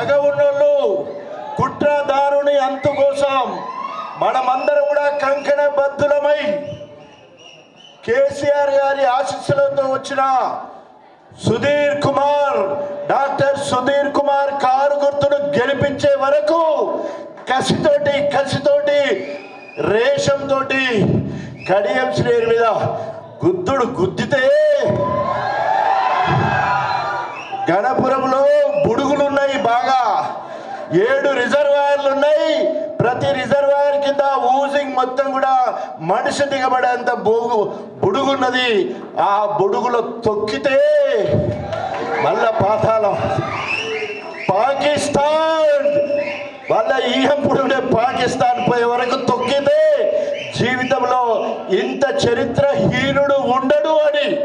పగ ఉన్నోళ్ళు కుట్రదారుని అంతు కోసం మనమందరం కూడా కంకణ బద్దులమై కేసీఆర్ గారి ఆశీస్సులతో వచ్చిన సుధీర్ కుమార్ డాక్టర్ సుధీర్ కుమార్ కారు గుర్తును గెలిపించే వరకు కసితోటి కసితోటి రేషం తోటి కడియం శ్రేణి మీద గుద్దుడు గుద్దితే గణపురంలో ఏడు రిజర్వాయర్లు ఉన్నాయి ప్రతి రిజర్వాయర్ కింద ఊజింగ్ మొత్తం కూడా మనిషి దిగబడేంత బోగు బుడుగున్నది. ఆ బుడుగులో తొక్కితే మళ్ళా పాతాళం. పాకిస్తాన్! వాళ్ళ ఈహంపుడునే పాకిస్తాన్ పోయే వరకు తొక్కితే జీవితంలో ఇంత చరిత్రహీనుడు ఉండడు అని.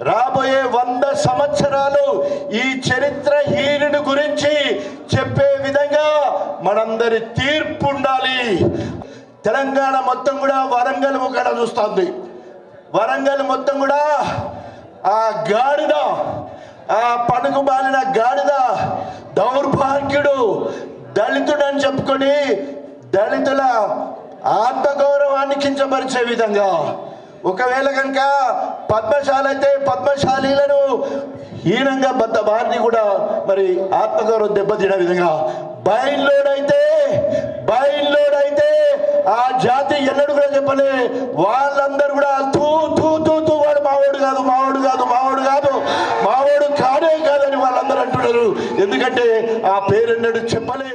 రాబోయే వంద సంవత్సరాలు ఈ చరిత్రహీనుడి గురించి మనందరి తీర్పు ఉండాలి. తెలంగాణ మొత్తం కూడా వరంగల్ ముఖాన చూస్తుంది. వరంగల్ మొత్తం కూడా ఆ గాడిద ఆ పడుగు బాలిన గాడిద దౌర్భాగ్యుడు దళితుడు అని చెప్పుకొని దళితుల ఆత్మగౌరవాన్ని కించపరిచే విధంగా. ఒకవేళ కనుక పద్మశాల అయితే పద్మశాలీలను హీనంగా భర్త వారిని కూడా మరి ఆత్మగౌరవం దెబ్బతిన విధంగా బయల్లోనైతే బయల్లోనైతే ఆ జాతి ఎన్నడూ కూడా చెప్పలే. వాళ్ళందరూ కూడా తూ తూ తూ తూ వాడు మావాడు కాదు మావాడు కాదు మావాడు కాదు మావాడు కానే కాదని వాళ్ళందరూ అంటున్నారు. ఎందుకంటే ఆ పేరెన్నడు చెప్పలే.